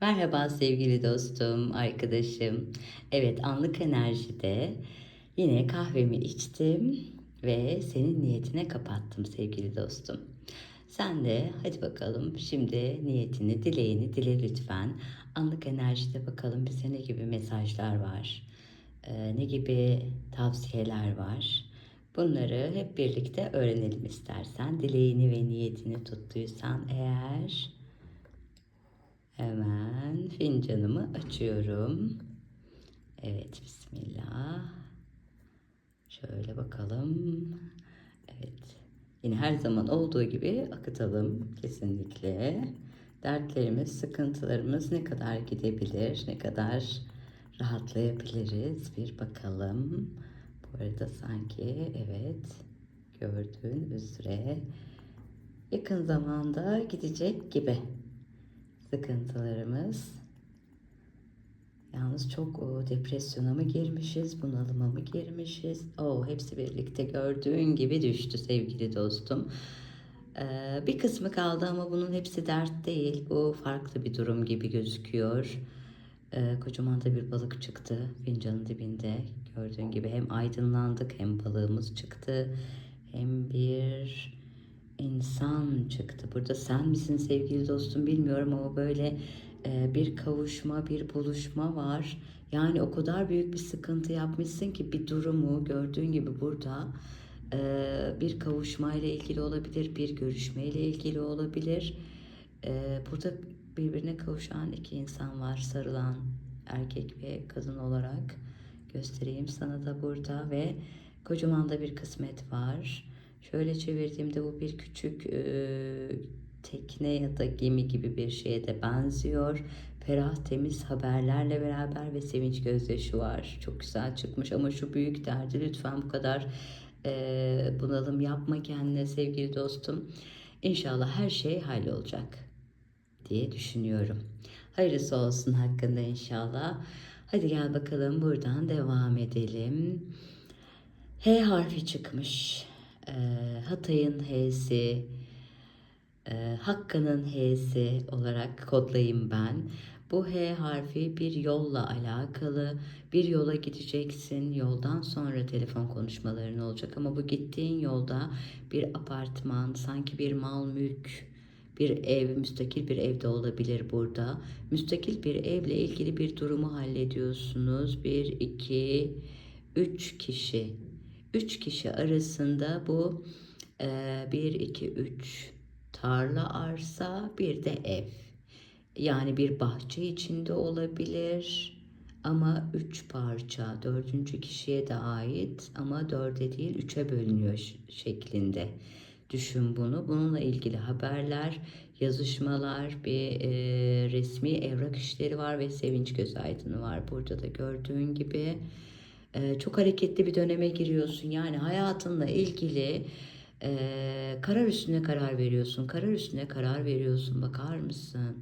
Merhaba sevgili dostum, arkadaşım. Evet, anlık enerjide yine kahvemi içtim ve senin niyetine kapattım sevgili dostum. Sen de hadi bakalım şimdi niyetini, dileğini dile lütfen. Anlık enerjide bakalım bize ne gibi mesajlar var, e, ne gibi tavsiyeler var. Bunları hep birlikte öğrenelim istersen. Dileğini ve niyetini tuttuysan eğer Hemen fincanımı açıyorum. Evet, bismillah. Şöyle bakalım. Evet. Yine her zaman olduğu gibi akıtalım kesinlikle. Dertlerimiz, sıkıntılarımız ne kadar gidebilir, ne kadar rahatlayabiliriz bir bakalım. Bu arada sanki evet gördüğün üzere yakın zamanda gidecek gibi sıkıntılarımız. Yalnız çok o depresyona mı girmişiz, bunalıma mı girmişiz? O hepsi birlikte gördüğün gibi düştü sevgili dostum. Ee, bir kısmı kaldı ama bunun hepsi dert değil. Bu farklı bir durum gibi gözüküyor. Ee, kocaman da bir balık çıktı fincanın dibinde. Gördüğün gibi hem aydınlandık hem balığımız çıktı. Hem bir insan çıktı. Burada sen misin sevgili dostum bilmiyorum ama böyle e, bir kavuşma, bir buluşma var. Yani o kadar büyük bir sıkıntı yapmışsın ki bir durumu gördüğün gibi burada e, bir kavuşma ile ilgili olabilir, bir görüşme ile ilgili olabilir. E, burada birbirine kavuşan iki insan var, sarılan erkek ve kadın olarak göstereyim sana da burada ve kocaman da bir kısmet var. Şöyle çevirdiğimde bu bir küçük e, tekne ya da gemi gibi bir şeye de benziyor. Ferah temiz haberlerle beraber ve sevinç gözyaşı var. Çok güzel çıkmış ama şu büyük derdi lütfen bu kadar e, bunalım yapma kendine sevgili dostum. İnşallah her şey hallolacak diye düşünüyorum. Hayırlısı olsun hakkında inşallah. Hadi gel bakalım buradan devam edelim. H harfi çıkmış. Ee, Hatay'ın H'si, e, Hakkı'nın H'si olarak kodlayayım ben. Bu H harfi bir yolla alakalı. Bir yola gideceksin. Yoldan sonra telefon konuşmaların olacak ama bu gittiğin yolda bir apartman, sanki bir mal mülk, bir ev, müstakil bir evde olabilir burada. Müstakil bir evle ilgili bir durumu hallediyorsunuz. Bir, iki, üç kişi Üç kişi arasında bu e, 1, 2, 3 tarla arsa bir de ev. Yani bir bahçe içinde olabilir ama üç parça dördüncü kişiye de ait ama dörde değil üçe bölünüyor şeklinde. Düşün bunu. Bununla ilgili haberler, yazışmalar, bir e, resmi evrak işleri var ve sevinç göz aydını var. Burada da gördüğün gibi e, çok hareketli bir döneme giriyorsun. Yani hayatınla ilgili e, karar üstüne karar veriyorsun. Karar üstüne karar veriyorsun. Bakar mısın?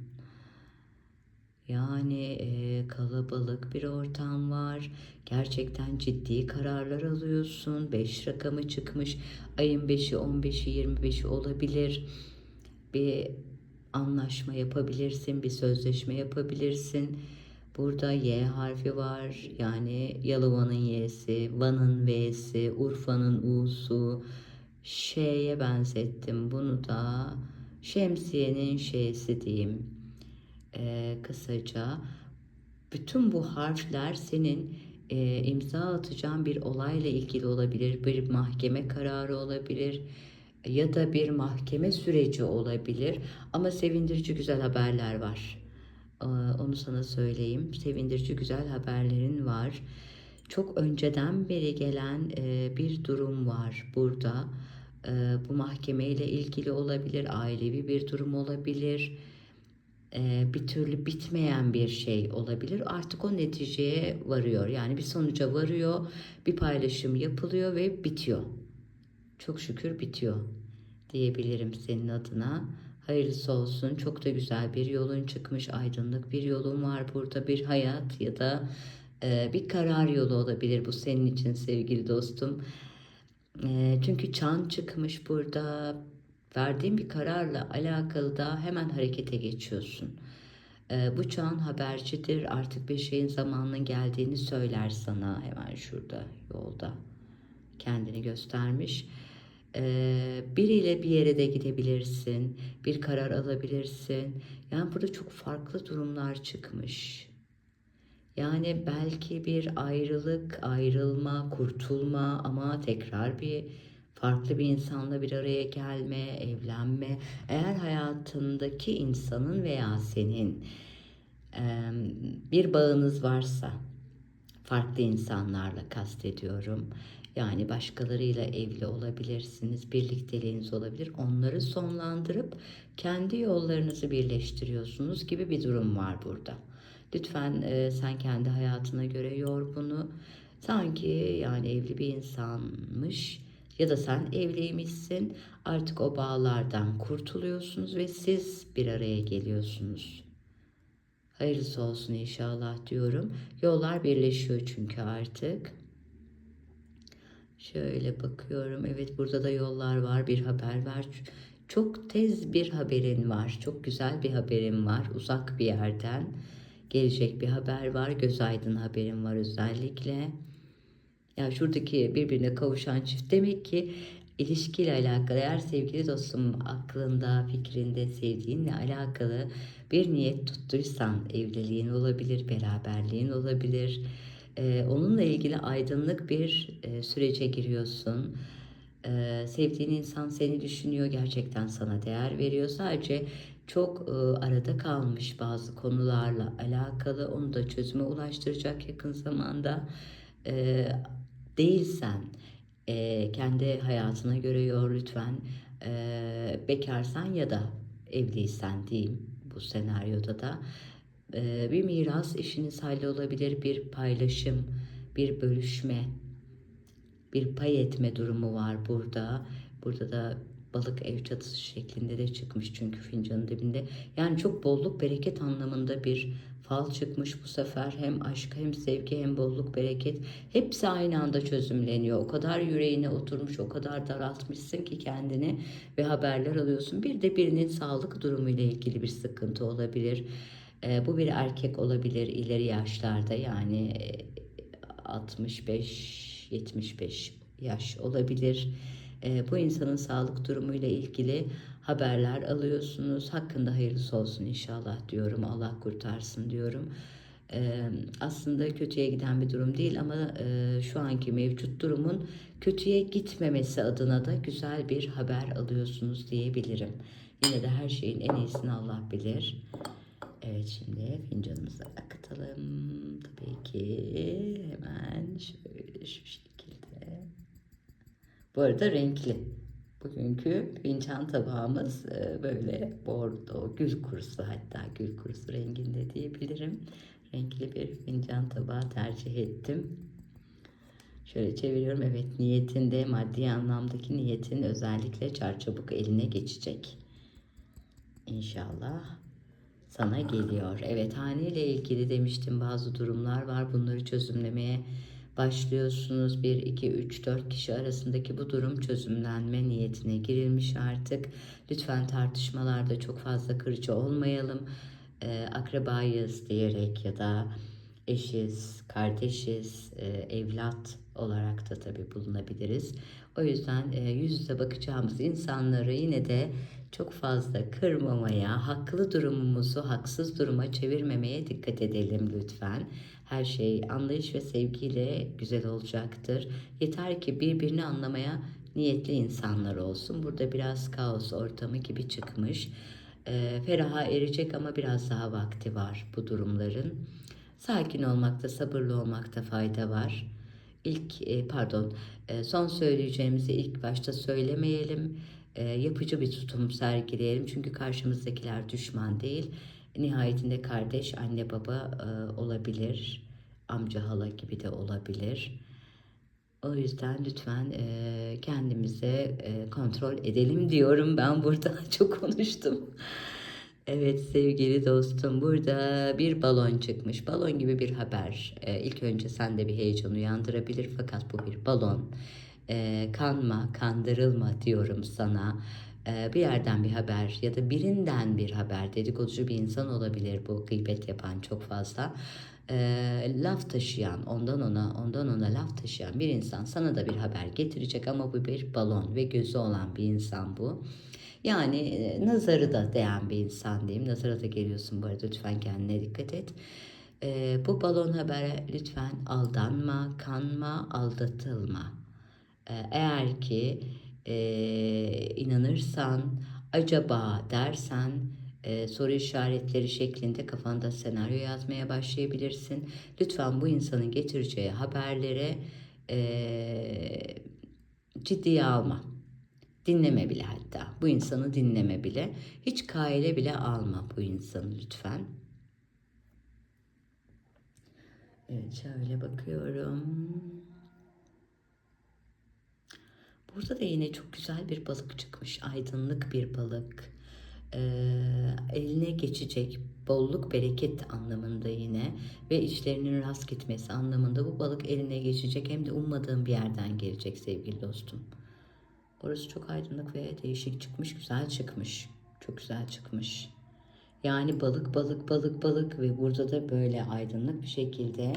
Yani e, kalabalık bir ortam var. Gerçekten ciddi kararlar alıyorsun. 5 rakamı çıkmış. Ayın 5'i, 15'i, 25'i olabilir. Bir anlaşma yapabilirsin, bir sözleşme yapabilirsin Burada Y harfi var. Yani Yalova'nın Y'si, Van'ın V'si, Urfa'nın U'su. Ş'ye benzettim. Bunu da şemsiyenin Ş'si diyeyim. Ee, kısaca. Bütün bu harfler senin e, imza atacağın bir olayla ilgili olabilir. Bir mahkeme kararı olabilir ya da bir mahkeme süreci olabilir. Ama sevindirici güzel haberler var. Ee, onu sana söyleyeyim. Sevindirici güzel haberlerin var. Çok önceden beri gelen e, bir durum var burada. E, bu mahkemeyle ilgili olabilir, ailevi bir durum olabilir. E, bir türlü bitmeyen bir şey olabilir. Artık o neticeye varıyor. Yani bir sonuca varıyor, bir paylaşım yapılıyor ve bitiyor. Çok şükür bitiyor diyebilirim senin adına. Hayırlısı olsun. Çok da güzel bir yolun çıkmış. Aydınlık bir yolun var burada. Bir hayat ya da e, bir karar yolu olabilir bu senin için sevgili dostum. E, çünkü çan çıkmış burada. Verdiğin bir kararla alakalı da hemen harekete geçiyorsun. E, bu çağın habercidir. Artık bir şeyin zamanının geldiğini söyler sana. Hemen şurada yolda kendini göstermiş. Biriyle bir yere de gidebilirsin. Bir karar alabilirsin. Yani burada çok farklı durumlar çıkmış. Yani belki bir ayrılık, ayrılma, kurtulma ama tekrar bir farklı bir insanla bir araya gelme, evlenme. Eğer hayatındaki insanın veya senin bir bağınız varsa, farklı insanlarla kastediyorum. Yani başkalarıyla evli olabilirsiniz, birlikteliğiniz olabilir. Onları sonlandırıp kendi yollarınızı birleştiriyorsunuz gibi bir durum var burada. Lütfen e, sen kendi hayatına göre yor bunu. Sanki yani evli bir insanmış ya da sen evliymişsin. Artık o bağlardan kurtuluyorsunuz ve siz bir araya geliyorsunuz. Hayırlısı olsun inşallah diyorum. Yollar birleşiyor çünkü artık. Şöyle bakıyorum. Evet burada da yollar var. Bir haber var. Çok tez bir haberin var. Çok güzel bir haberin var. Uzak bir yerden gelecek bir haber var. Göz aydın haberin var özellikle. Ya şuradaki birbirine kavuşan çift demek ki ilişkiyle alakalı eğer sevgili dostum aklında, fikrinde, sevdiğinle alakalı bir niyet tuttuysan evliliğin olabilir, beraberliğin olabilir. Ee, onunla ilgili aydınlık bir e, sürece giriyorsun. Ee, sevdiğin insan seni düşünüyor, gerçekten sana değer veriyor. Sadece çok e, arada kalmış bazı konularla alakalı onu da çözüme ulaştıracak yakın zamanda. E, değilsen e, kendi hayatına göre yor lütfen. E, bekarsan ya da evliysen diyeyim bu senaryoda da e, bir miras işiniz hallolabilir, bir paylaşım, bir bölüşme, bir pay etme durumu var burada. Burada da balık ev çatısı şeklinde de çıkmış çünkü fincanın dibinde. Yani çok bolluk bereket anlamında bir fal çıkmış bu sefer. Hem aşk hem sevgi hem bolluk bereket hepsi aynı anda çözümleniyor. O kadar yüreğine oturmuş, o kadar daraltmışsın ki kendini ve haberler alıyorsun. Bir de birinin sağlık durumu ile ilgili bir sıkıntı olabilir. E, bu bir erkek olabilir ileri yaşlarda yani 65-75 yaş olabilir. E, bu insanın sağlık durumuyla ilgili haberler alıyorsunuz. Hakkında hayırlısı olsun inşallah diyorum. Allah kurtarsın diyorum. E, aslında kötüye giden bir durum değil ama e, şu anki mevcut durumun kötüye gitmemesi adına da güzel bir haber alıyorsunuz diyebilirim. Yine de her şeyin en iyisini Allah bilir. Evet şimdi fincanımızı akıtalım. Tabii ki hemen şöyle şu şekilde. Bu arada renkli. Bugünkü fincan tabağımız e, böyle bordo, gül kurusu hatta gül kurusu renginde diyebilirim. Renkli bir fincan tabağı tercih ettim. Şöyle çeviriyorum. Evet niyetinde maddi anlamdaki niyetin özellikle çarçabuk eline geçecek. İnşallah sana geliyor. Evet haneyle ilgili demiştim bazı durumlar var. Bunları çözümlemeye başlıyorsunuz. 1, 2, 3, 4 kişi arasındaki bu durum çözümlenme niyetine girilmiş artık. Lütfen tartışmalarda çok fazla kırıcı olmayalım. Ee, akrabayız diyerek ya da eşiz, kardeşiz, e, evlat olarak da tabii bulunabiliriz. O yüzden e, yüz yüze bakacağımız insanları yine de çok fazla kırmamaya, haklı durumumuzu haksız duruma çevirmemeye dikkat edelim lütfen. Her şey anlayış ve sevgiyle güzel olacaktır. Yeter ki birbirini anlamaya niyetli insanlar olsun. Burada biraz kaos ortamı gibi çıkmış. E, feraha erecek ama biraz daha vakti var bu durumların. Sakin olmakta, sabırlı olmakta fayda var. İlk e, pardon, e, son söyleyeceğimizi ilk başta söylemeyelim. E, yapıcı bir tutum sergileyelim. Çünkü karşımızdakiler düşman değil. Nihayetinde kardeş, anne baba olabilir. Amca hala gibi de olabilir. O yüzden lütfen e, kendimize e, kontrol edelim diyorum. Ben burada çok konuştum. Evet sevgili dostum burada bir balon çıkmış. Balon gibi bir haber. Ee, ilk önce sende bir heyecan uyandırabilir fakat bu bir balon. Ee, kanma, kandırılma diyorum sana. e, bir yerden bir haber ya da birinden bir haber dedikoducu bir insan olabilir bu gıybet yapan çok fazla e, laf taşıyan ondan ona ondan ona laf taşıyan bir insan sana da bir haber getirecek ama bu bir balon ve gözü olan bir insan bu. Yani e, nazarı da değen bir insan diyeyim. Nazara da geliyorsun bu arada lütfen kendine dikkat et. E, bu balon habere lütfen aldanma, kanma, aldatılma. E, eğer ki e, inanırsan, acaba dersen e, soru işaretleri şeklinde kafanda senaryo yazmaya başlayabilirsin. Lütfen bu insanın getireceği haberlere e, ciddiye alma. Dinleme bile hatta. Bu insanı dinleme bile. Hiç kaile bile alma bu insanı lütfen. Evet şöyle bakıyorum. Burada da yine çok güzel bir balık çıkmış. Aydınlık bir balık. Ee, eline geçecek bolluk bereket anlamında yine ve işlerinin rast gitmesi anlamında bu balık eline geçecek hem de ummadığım bir yerden gelecek sevgili dostum. Orası çok aydınlık ve değişik çıkmış, güzel çıkmış. Çok güzel çıkmış. Yani balık, balık, balık, balık ve burada da böyle aydınlık bir şekilde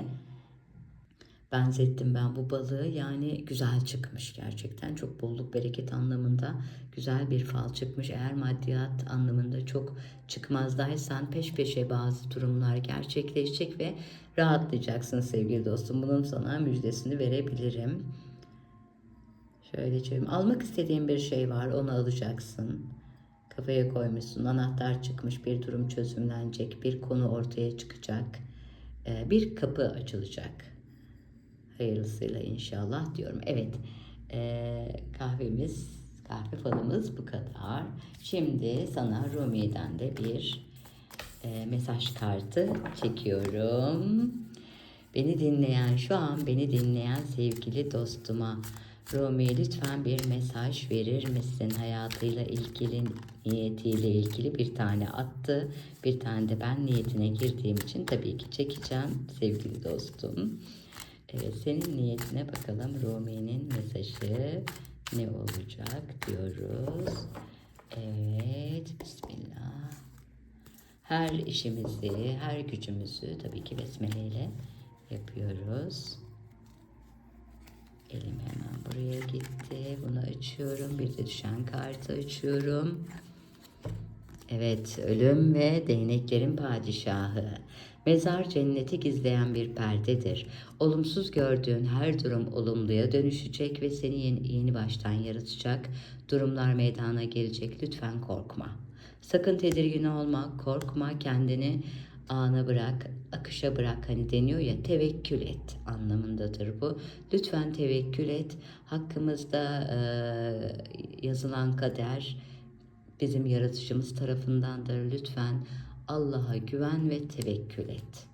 benzettim ben bu balığı. Yani güzel çıkmış gerçekten. Çok bolluk, bereket anlamında güzel bir fal çıkmış. Eğer maddiyat anlamında çok çıkmazdaysan peş peşe bazı durumlar gerçekleşecek ve rahatlayacaksın sevgili dostum. Bunun sana müjdesini verebilirim. Şöyle çevireyim. Almak istediğin bir şey var, onu alacaksın. Kafaya koymuşsun, anahtar çıkmış, bir durum çözümlenecek, bir konu ortaya çıkacak, ee, bir kapı açılacak. Hayırlısıyla inşallah diyorum. Evet, ee, kahvemiz, kahve falımız bu kadar. Şimdi sana Rumi'den de bir e, mesaj kartı çekiyorum. Beni dinleyen, şu an beni dinleyen sevgili dostuma Rumi lütfen bir mesaj verir misin? Hayatıyla ilgili, niyetiyle ilgili bir tane attı. Bir tane de ben niyetine girdiğim için tabii ki çekeceğim sevgili dostum. Evet, senin niyetine bakalım Rumi'nin mesajı ne olacak diyoruz. Evet, Bismillah. Her işimizi, her gücümüzü tabii ki besmeleyle yapıyoruz. Elim hemen buraya gitti. Bunu açıyorum. Bir de düşen kartı açıyorum. Evet, ölüm ve değneklerin padişahı. Mezar cenneti gizleyen bir perdedir. Olumsuz gördüğün her durum olumluya dönüşecek ve seni yeni, yeni baştan yaratacak. Durumlar meydana gelecek. Lütfen korkma. Sakın tedirgin olma, korkma, kendini ana bırak, akışa bırak hani deniyor ya tevekkül et anlamındadır bu. Lütfen tevekkül et. Hakkımızda e, yazılan kader bizim yaratıcımız tarafındandır. Lütfen Allah'a güven ve tevekkül et.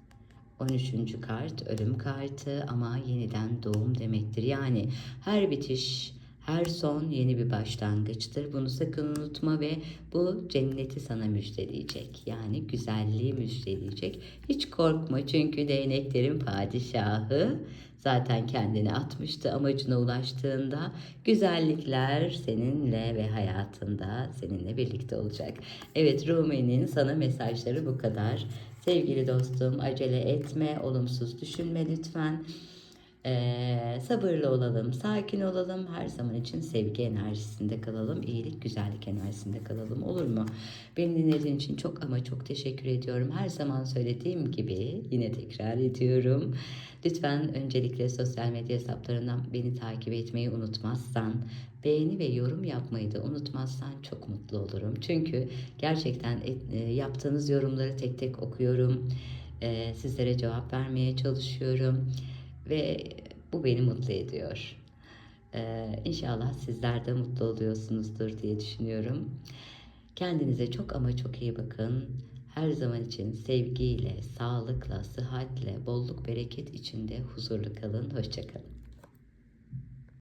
13. kart ölüm kartı ama yeniden doğum demektir. Yani her bitiş her son yeni bir başlangıçtır. Bunu sakın unutma ve bu cenneti sana müjdeleyecek. Yani güzelliği müjdeleyecek. Hiç korkma çünkü değneklerin padişahı zaten kendini atmıştı amacına ulaştığında güzellikler seninle ve hayatında seninle birlikte olacak. Evet Rumi'nin sana mesajları bu kadar. Sevgili dostum acele etme, olumsuz düşünme lütfen. Ee, sabırlı olalım, sakin olalım, her zaman için sevgi enerjisinde kalalım, iyilik, güzellik enerjisinde kalalım olur mu? Beni dinlediğin için çok ama çok teşekkür ediyorum. Her zaman söylediğim gibi yine tekrar ediyorum. Lütfen öncelikle sosyal medya hesaplarından beni takip etmeyi unutmazsan, beğeni ve yorum yapmayı da unutmazsan çok mutlu olurum. Çünkü gerçekten e, yaptığınız yorumları tek tek okuyorum. E, sizlere cevap vermeye çalışıyorum ve bu beni mutlu ediyor. Ee, inşallah sizler de mutlu oluyorsunuzdur diye düşünüyorum. Kendinize çok ama çok iyi bakın. Her zaman için sevgiyle, sağlıkla, sıhhatle, bolluk, bereket içinde huzurlu kalın. Hoşçakalın.